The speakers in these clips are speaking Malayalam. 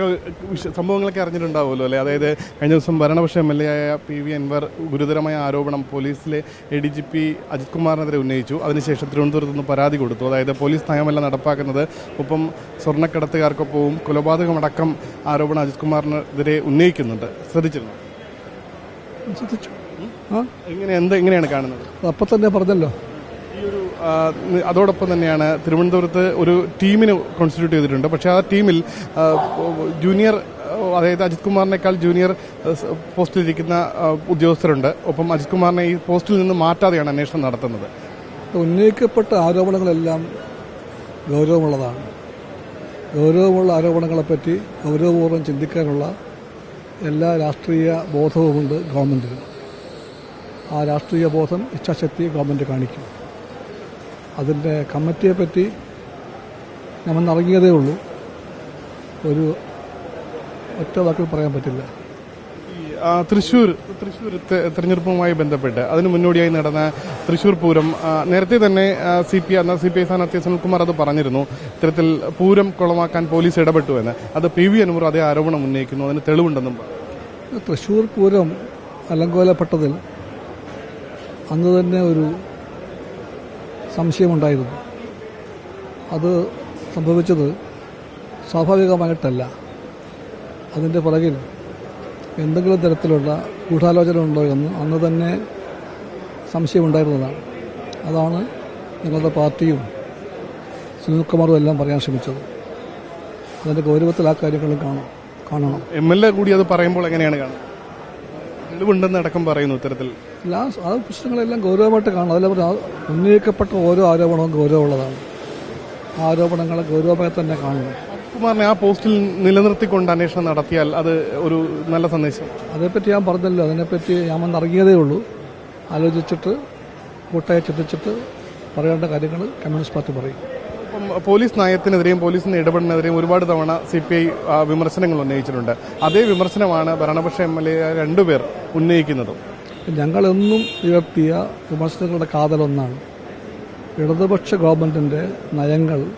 വിഷ- സംഭവങ്ങളൊക്കെ അറിഞ്ഞിട്ടുണ്ടാവുമല്ലോ അല്ലേ? അതായത് കഴിഞ്ഞ ദിവസം ഭരണപക്ഷ എം എൽ എ ആയ പി വി അൻവർ ഗുരുതരമായ ആരോപണം പോലീസിലെ A D G P Ajith കുമാറിനെതിരെ ഉന്നയിച്ചു. അതിനുശേഷം തിരുവനന്തപുരത്ത് നിന്ന് പരാതി കൊടുത്തു. അതായത് പോലീസ് നയമല്ല നടപ്പാക്കുന്നത് ഒപ്പം സ്വർണക്കടത്തുകാർക്കൊപ്പവും കൊലപാതകമടക്കം ആരോപണം അജിത് കുമാറിനെതിരെ ഉന്നയിക്കുന്നുണ്ട്. ശ്രദ്ധിച്ചിരുന്നു? എങ്ങനെ എന്ത് എങ്ങനെയാണ് കാണുന്നത്? അപ്പം തന്നെ പറഞ്ഞല്ലോ. അതോടൊപ്പം തന്നെയാണ് തിരുവനന്തപുരത്ത് ഒരു ടീമിന് കോൺസ്റ്റിറ്റ്യൂട്ട് ചെയ്തിട്ടുണ്ട്. പക്ഷേ ആ ടീമിൽ ജൂനിയർ അതായത് അജിത് കുമാറിനേക്കാൾ ജൂനിയർ പോസ്റ്റിലിരിക്കുന്ന ഉദ്യോഗസ്ഥരുണ്ട്. ഒപ്പം അജിത് കുമാറിനെ ഈ പോസ്റ്റിൽ നിന്ന് മാറ്റാതെയാണ് അന്വേഷണം നടത്തുന്നത്. ഉന്നയിക്കപ്പെട്ട ആരോപണങ്ങളെല്ലാം ഗൗരവമുള്ളതാണ്. ഗൗരവമുള്ള ആരോപണങ്ങളെപ്പറ്റി ഗൗരവപൂർവം ചിന്തിക്കാനുള്ള എല്ലാ രാഷ്ട്രീയ ബോധവുമുണ്ട് ഗവൺമെന്റിന് ആ രാഷ്ട്രീയ ബോധം ഇച്ഛാശക്തി ഗവൺമെന്റ് കാണിക്കും. അതിന്റെ കമ്മിറ്റിയെ പറ്റി നമ്മൾ ഇറങ്ങിയതേ ഉള്ളൂ. ഒരു ഒറ്റ വാക്കിൽ പറയാൻ പറ്റില്ല. തൃശ്ശൂർ തൃശൂർ തൃശൂർ തെ- തെരഞ്ഞെടുപ്പുമായി ബന്ധപ്പെട്ട് അതിന് മുന്നോടിയായി നടന്ന തൃശൂർ പൂരം നേരത്തെ തന്നെ C P I C P I സ്ഥാനാർത്ഥി സുനിൽകുമാർ അത് പറഞ്ഞിരുന്നു. ഇത്തരത്തിൽ പൂരം കുളമാക്കാൻ പോലീസ് ഇടപെട്ടു എന്ന്. അത് പി വി അനുമർ അതേ ആരോപണം ഉന്നയിക്കുന്നു. അതിന് തെളിവുണ്ടെന്നും. തൃശ്ശൂർ പൂരം അലങ്കോലപ്പെട്ടതിൽ അന്ന് തന്നെ ഒരു സംശയമുണ്ടായിരുന്നു. അത് സംഭവിച്ചത് സ്വാഭാവികമായിട്ടല്ല. അതിന്റെ പുറകിൽ എന്തെങ്കിലും തരത്തിലുള്ള ഗൂഢാലോചന ഉണ്ടോ എന്ന് അന്ന് തന്നെ സംശയമുണ്ടായിരുന്നതാണ്. അതാണ് ഞങ്ങളുടെ പാർട്ടിയും സുനിൽകുമാറും എല്ലാം പറയാൻ ശ്രമിച്ചത്. അതിന്റെ ഗൗരവത്തിൽ ആ കാര്യങ്ങളും കാണും. കാണണം. എം എൽ എ കൂടി അത് പറയുമ്പോൾ എങ്ങനെയാണ് കാണുന്നത് തെളിവുണ്ടെന്ന് അടക്കം പറയുന്നു ഇത്തരത്തിൽ എല്ലാ ആ പ്രശ്നങ്ങളെല്ലാം ഗൗരവമായിട്ട് കാണണം. അതിൽ ഉന്നയിക്കപ്പെട്ട ഓരോ ആരോപണവും ഗൗരവമുള്ളതാണ്. ആരോപണങ്ങൾ ഗൗരവമായി തന്നെ കാണണം. കുമാറിനെ ആ പോസ്റ്റിൽ നിലനിർത്തിക്കൊണ്ട് അന്വേഷണം നടത്തിയാൽ അത് ഒരു നല്ല സന്ദേശം. അതേപ്പറ്റി ഞാൻ പറഞ്ഞല്ലോ അതിനെപ്പറ്റി ഞാൻ വന്ന് ഇറങ്ങിയതേ ഉള്ളൂ. ആലോചിച്ചിട്ട് കൂട്ടായി ചിന്തിച്ചിട്ട് പറയേണ്ട കാര്യങ്ങൾ കമ്മ്യൂണിസ്റ്റ് പാർട്ടി പറയും. പോലീസ് നയത്തിനെതിരെയും പോലീസിന്റെ ഇടപെടലിനെതിരെയും ഒരുപാട് തവണ സി പി ഐ വിമർശനങ്ങൾ ഉന്നയിച്ചിട്ടുണ്ട്. അതേ വിമർശനമാണ് ഭരണപക്ഷ എം എൽ എ രണ്ടുപേർ ഉന്നയിക്കുന്നതും. ഞങ്ങളെന്നും ഉയർത്തിയ വിമർശനങ്ങളുടെ കാതലൊന്നാണ്. ഇടതുപക്ഷ ഗവൺമെന്റിന്റെ നയങ്ങൾ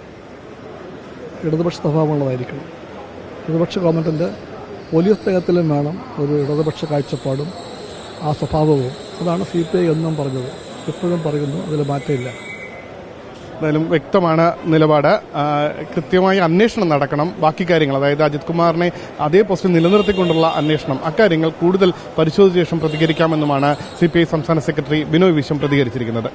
ഇടതുപക്ഷ സ്വഭാവമുള്ളതായിരിക്കണം. ഇടതുപക്ഷ ഗവൺമെന്റിന്റെ പോലീസ് തലത്തിലും വേണം ഒരു ഇടതുപക്ഷ കാഴ്ചപ്പാടും ആ സ്വഭാവവും. അതാണ് സി പി ഐ എന്നും പറഞ്ഞത്. ഇപ്പോഴും പറയുന്നു അതിൽ മാറ്റമില്ല. എന്തായാലും വ്യക്തമാണ് നിലപാട്. കൃത്യമായി അന്വേഷണം നടക്കണം. ബാക്കി കാര്യങ്ങൾ അതായത് അജിത് കുമാറിനെ അതേ പോസ്റ്റിൽ നിലനിർത്തിക്കൊണ്ടുള്ള അന്വേഷണം അക്കാര്യങ്ങൾ കൂടുതൽ പരിശോധിച്ച ശേഷം പ്രതികരിക്കാമെന്നുമാണ് സി സംസ്ഥാന സെക്രട്ടറി ബിനോയ് വിശ്വം പ്രതികരിച്ചിരിക്കുന്നത്.